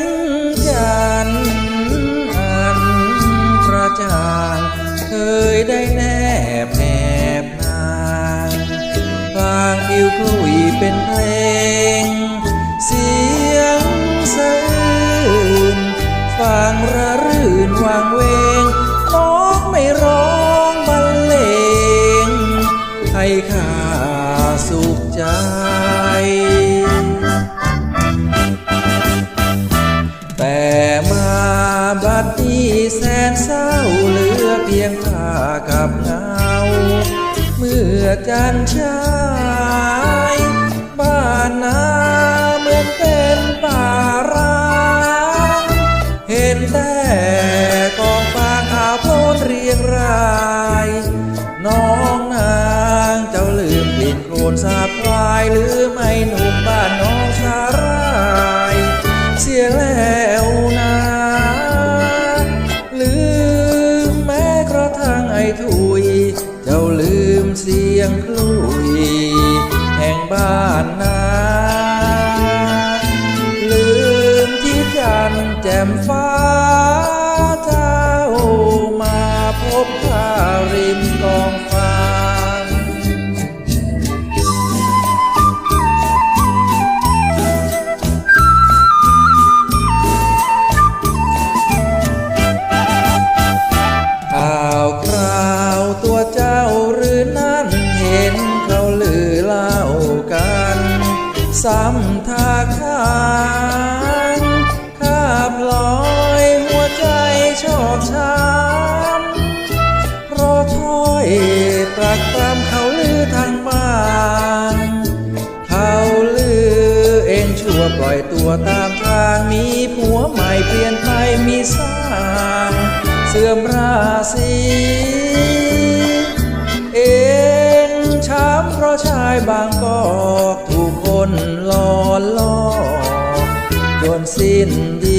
งจันทร์อันกระจ่างเคยได้แนบแนบนางกลางผิวคลุยเป็นเพลง เสียงสะอื้นฟังระรื่นวางเวงน้องไม่ร้องบรรเลงให้ข้าสุขใจ เศร้าเหลือเพียงผ้ากับเงา เมื่อจันทร์ฉายบ้านนาเหมือนเป็นป่าร้างเห็นแต่กองฟางอาวโพนเรียงราย น้องนางเจ้าลืมกลิ่นโคลนสาบ ยงคลุยแห่งบ้านนาลืมที่จันแจ่มฟ้าเจ้ามาพบข้าริมกองฟา ทาข้างข้าพลอยหัวใจชอบช้ำเพราะถ้อยปรักปรำเขาลือทางบ้านเขาลือเองชั่วปล่อยตัวตามทางมีผัวใหม่เปลี่ยนไปมีสร้าง เสื่อมราศี อกถูกคนหลอนลอกจนสิ้นดี